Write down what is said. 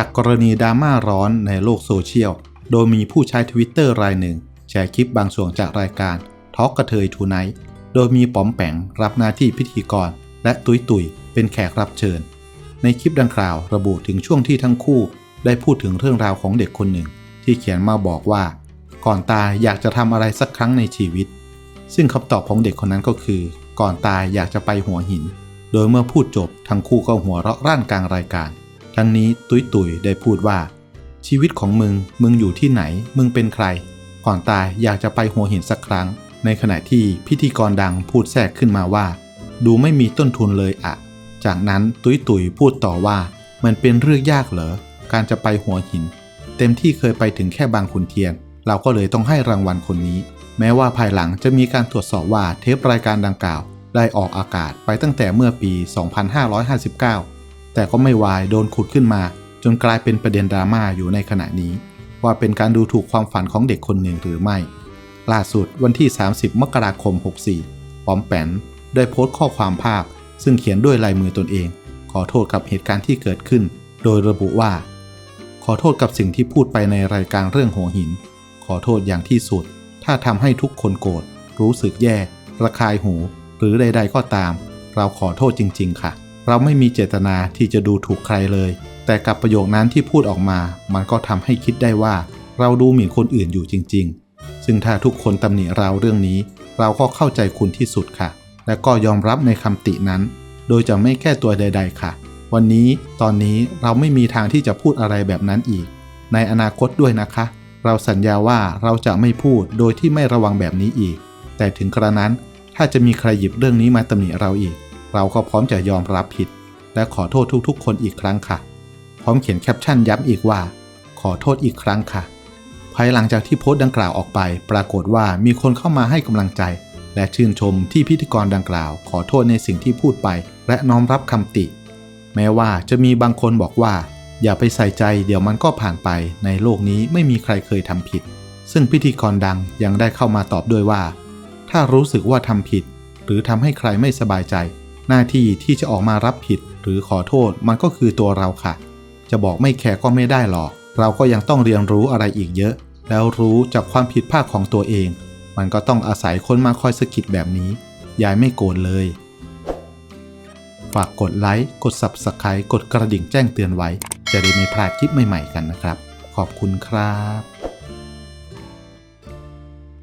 จากกรณีดราม่าร้อนในโลกโซเชียล โดยมีผู้ใช้ทวิตเตอร์รายหนึ่ง แชร์คลิปบางส่วนจากรายการทอกกระเทยทูไนท์โดยมีป๋อมแปงรับหน้าที่พิธีกร และตุยตุยเป็นแขกรับเชิญ ในคลิปดังกล่าวระบุถึงช่วงที่ทั้งคู่ ได้พูดถึงเรื่องราวของเด็กคนหนึ่ง ที่เขียนมาบอกว่า ก่อนตายอยากจะทำอะไรสักครั้งในชีวิต ซึ่งคำตอบของเด็กคนนั้นก็คือ ก่อนตายอยากจะไปหัวหิน โดยเมื่อพูดจบทั้งคู่ก็หัวเราะร่านกลางรายการ ทั้งนี้ตุยตุยได้พูดว่า ชีวิตของมึง มึงอยู่ที่ไหน มึงเป็นใคร ก่อนตายอยากจะไปหัวหินสักครั้ง ในขณะที่พิธีกรดังพูดแทรกขึ้นมาว่า ดูไม่มีต้นทุนเลยอะ จากนั้นตุยตุยพูดต่อว่า มันเป็นเรื่องยากเหรอ การจะไปหัวหิน เต็มที่เคยไปถึงแค่บางขุนเทียน เราก็เลยต้องให้รางวัลคนนี้ แม้ว่าภายหลังจะมีการตรวจสอบว่าเทปรายการดังกล่าว ได้ออกอากาศไปตั้งแต่เมื่อปี 2559 แต่ก็ไม่วายโดนขุดขึ้นมา จนกลายเป็นประเด็นดราม่าอยู่ในขณะนี้ ว่าเป็นการดูถูกความฝันของเด็กคนหนึ่งหรือไม่ ล่าสุดวันที่ 30 มกราคม 64 ปอมแปนได้โพสต์ข้อความภาพ ซึ่งเขียนด้วยลายมือตนเอง ขอโทษกับเหตุการณ์ที่เกิดขึ้น โดยระบุว่า ขอโทษกับสิ่งที่พูดไปในรายการเรื่องหัวหิน ขอโทษอย่างที่สุด ถ้าทำให้ทุกคนโกรธรู้สึกแย่ ระคายหู หรือใด ๆ ก็ตาม เราขอโทษจริง ๆ ค่ะ เราไม่มีเจตนาที่จะดูถูกใครเลย แต่กับประโยคนั้นที่พูดออกมา มันก็ทำให้คิดได้ว่า เราดูหมิ่นคนอื่นอยู่จริง ๆ ซึ่งถ้าทุกคนตำหนิเราเรื่องนี้ เราก็เข้าใจคุณที่สุดค่ะ และก็ยอมรับในคำตินั้น โดยจะไม่แก้ตัวใด ๆ ค่ะ วันนี้ตอนนี้เราไม่มีทางที่จะพูดอะไรแบบนั้นอีก ในอนาคตด้วยนะคะ เราสัญญาว่าเราจะไม่พูดโดยที่ไม่ระวังแบบนี้อีก แต่ถึงกระนั้นถ้าจะมีใครหยิบเรื่องนี้มาตำหนิเราอีก เราก็พร้อมจะยอมรับผิด และขอโทษทุกๆ คนอีกครั้งค่ะ พร้อมเขียนแคปชั่นย้ำอีกว่า ขอโทษอีกครั้งค่ะ ภายหลังจากที่โพสต์ดังกล่าวออกไป ปรากฏว่ามีคนเข้ามาให้กำลังใจ และชื่นชมที่พิธีกรดังกล่าว ขอโทษในสิ่งที่พูดไป และน้อมรับคำติ แม้ว่าจะมีบางคนบอกว่า อย่าไปใส่ใจเดี๋ยวมันก็ผ่านไป ในโลกนี้ไม่มีใครเคยทำผิด ซึ่งพิธีกรดังยังได้เข้ามาตอบด้วยว่า ถ้ารู้สึกว่าทำผิด หรือทำให้ใครไม่สบายใจ หน้าที่ที่จะออกมารับผิดหรือขอโทษมันก็คือตัวเราค่ะ จะบอกไม่แคร์ก็ไม่ได้หรอก เราก็ยังต้องเรียนรู้อะไรอีกเยอะ แล้วรู้จากความผิดพลาดของตัวเอง มันก็ต้องอาศัยคนมาคอยสะกิดแบบนี้ ยายไม่โกรธเลย ฝากกดไลค์ กด Subscribe กดกระดิ่งแจ้งเตือนไว้ จะได้ไม่พลาดคลิปใหม่ๆกันนะครับ ขอบคุณครับ